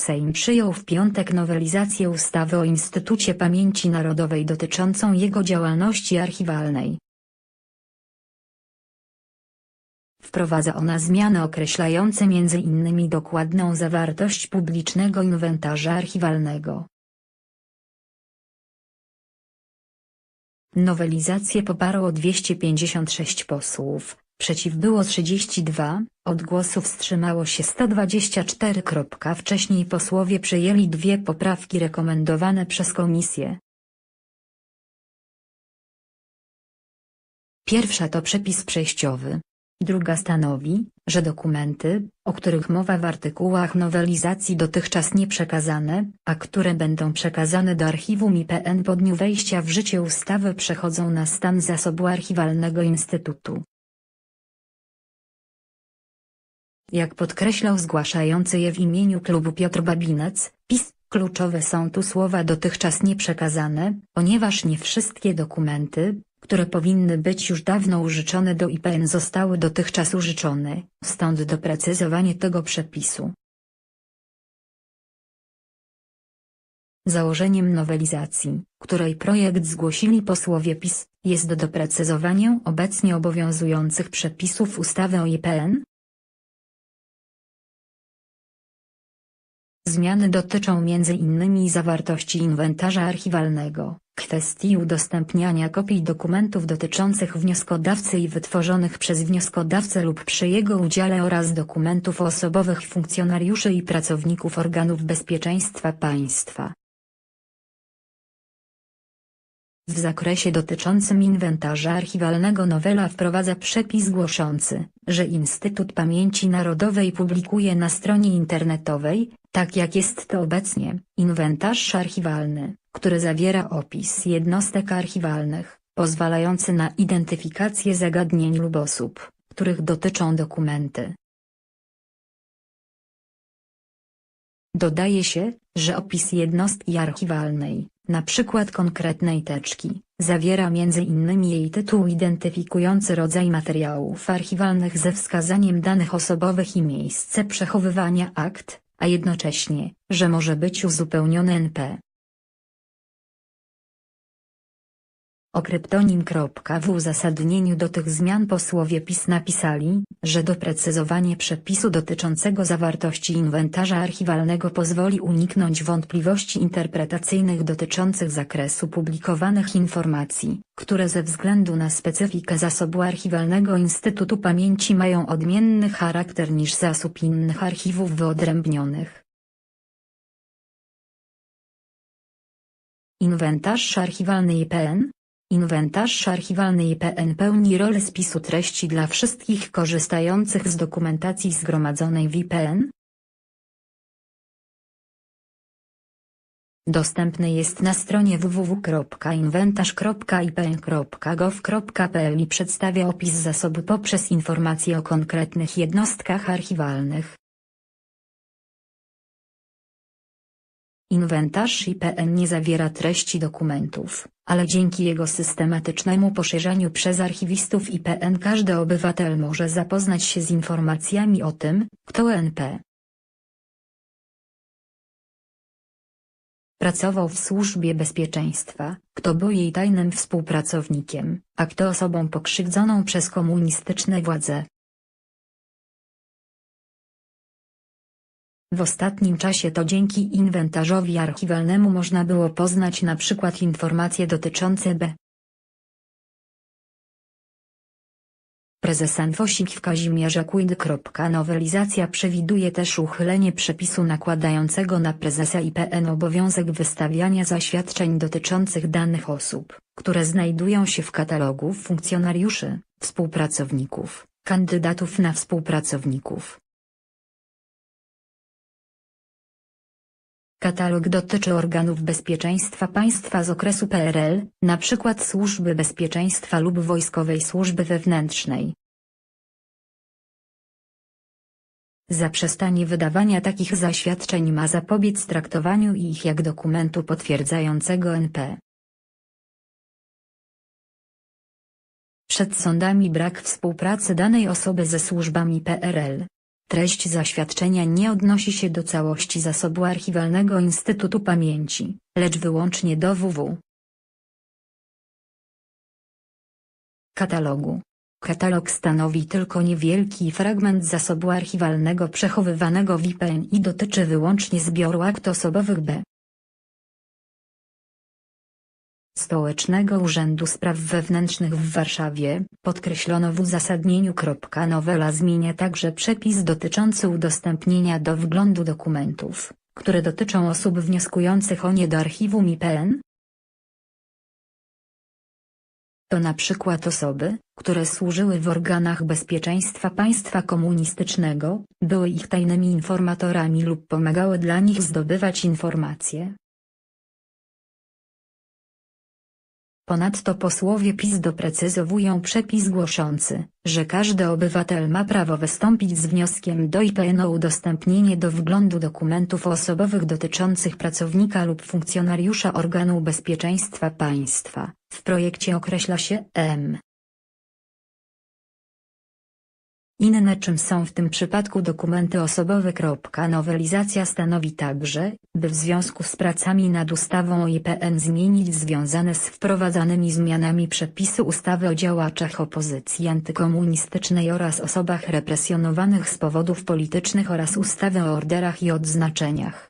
Sejm przyjął w piątek nowelizację ustawy o Instytucie Pamięci Narodowej dotyczącą jego działalności archiwalnej. Wprowadza ona zmiany określające m.in. dokładną zawartość publicznego inwentarza archiwalnego. Nowelizację poparło 256 posłów, przeciw było 32, od głosu wstrzymało się 124. Wcześniej posłowie przyjęli dwie poprawki rekomendowane przez komisję. Pierwsza to przepis przejściowy. Druga stanowi, że dokumenty, o których mowa w artykułach nowelizacji dotychczas nie przekazane, a które będą przekazane do archiwum IPN po dniu wejścia w życie ustawy przechodzą na stan zasobu archiwalnego Instytutu. Jak podkreślał zgłaszający je w imieniu klubu Piotr Babinec, PiS, kluczowe są tu słowa dotychczas nieprzekazane, ponieważ nie wszystkie dokumenty, które powinny być już dawno użyczone do IPN zostały dotychczas użyczone, stąd doprecyzowanie tego przepisu. Założeniem nowelizacji, której projekt zgłosili posłowie PiS, jest doprecyzowanie obecnie obowiązujących przepisów ustawy o IPN, Zmiany dotyczą m.in. zawartości inwentarza archiwalnego, kwestii udostępniania kopii dokumentów dotyczących wnioskodawcy i wytworzonych przez wnioskodawcę lub przy jego udziale oraz dokumentów osobowych funkcjonariuszy i pracowników organów bezpieczeństwa państwa. W zakresie dotyczącym inwentarza archiwalnego nowela wprowadza przepis głoszący, że Instytut Pamięci Narodowej publikuje na stronie internetowej, tak jak jest to obecnie, inwentarz archiwalny, który zawiera opis jednostek archiwalnych, pozwalający na identyfikację zagadnień lub osób, których dotyczą dokumenty. Dodaje się, że opis jednostki archiwalnej, przykład konkretnej teczki, zawiera m.in. jej tytuł identyfikujący rodzaj materiałów archiwalnych ze wskazaniem danych osobowych i miejsce przechowywania akt, a jednocześnie, że może być uzupełniony NP. O kryptonim. W uzasadnieniu do tych zmian posłowie PiS napisali, że doprecyzowanie przepisu dotyczącego zawartości inwentarza archiwalnego pozwoli uniknąć wątpliwości interpretacyjnych dotyczących zakresu publikowanych informacji, które ze względu na specyfikę zasobu archiwalnego Instytutu Pamięci mają odmienny charakter niż zasób innych archiwów wyodrębnionych. Inwentarz archiwalny IPN Inwentarz archiwalny IPN pełni rolę spisu treści dla wszystkich korzystających z dokumentacji zgromadzonej w IPN. Dostępny jest na stronie www.inwentarz.ipn.gov.pl i przedstawia opis zasobu poprzez informacje o konkretnych jednostkach archiwalnych. Inwentarz IPN nie zawiera treści dokumentów, ale dzięki jego systematycznemu poszerzaniu przez archiwistów IPN każdy obywatel może zapoznać się z informacjami o tym, kto NP. Pracował w służbie bezpieczeństwa, kto był jej tajnym współpracownikiem, a kto osobą pokrzywdzoną przez komunistyczne władze. W ostatnim czasie to dzięki inwentarzowi archiwalnemu można było poznać na przykład informacje dotyczące B. Prezes Anfosik w Kazimierza Quid. Nowelizacja przewiduje też uchylenie przepisu nakładającego na prezesa IPN obowiązek wystawiania zaświadczeń dotyczących danych osób, które znajdują się w katalogu funkcjonariuszy, współpracowników, kandydatów na współpracowników, Katalog dotyczy organów bezpieczeństwa państwa z okresu PRL, np. Służby Bezpieczeństwa lub Wojskowej Służby Wewnętrznej. Zaprzestanie wydawania takich zaświadczeń ma zapobiec traktowaniu ich jak dokumentu potwierdzającego NP. Przed sądami brak współpracy danej osoby ze służbami PRL. Treść zaświadczenia nie odnosi się do całości zasobu archiwalnego Instytutu Pamięci, lecz wyłącznie do WW. Katalogu. Katalog stanowi tylko niewielki fragment zasobu archiwalnego przechowywanego w IPN i dotyczy wyłącznie zbioru akt osobowych B. Stołecznego Urzędu Spraw Wewnętrznych w Warszawie, podkreślono w uzasadnieniu. Nowela zmienia także przepis dotyczący udostępnienia do wglądu dokumentów, które dotyczą osób wnioskujących o nie do archiwum IPN. To na przykład osoby, które służyły w organach bezpieczeństwa państwa komunistycznego, były ich tajnymi informatorami lub pomagały dla nich zdobywać informacje, Ponadto posłowie PiS doprecyzowują przepis głoszący, że każdy obywatel ma prawo wystąpić z wnioskiem do IPN o udostępnienie do wglądu dokumentów osobowych dotyczących pracownika lub funkcjonariusza organu bezpieczeństwa państwa. W projekcie określa się M. Inne czym są w tym przypadku dokumenty osobowe. Nowelizacja stanowi także, by w związku z pracami nad ustawą o IPN zmienić związane z wprowadzanymi zmianami przepisy ustawy o działaczach opozycji antykomunistycznej oraz osobach represjonowanych z powodów politycznych oraz ustawy o orderach i odznaczeniach.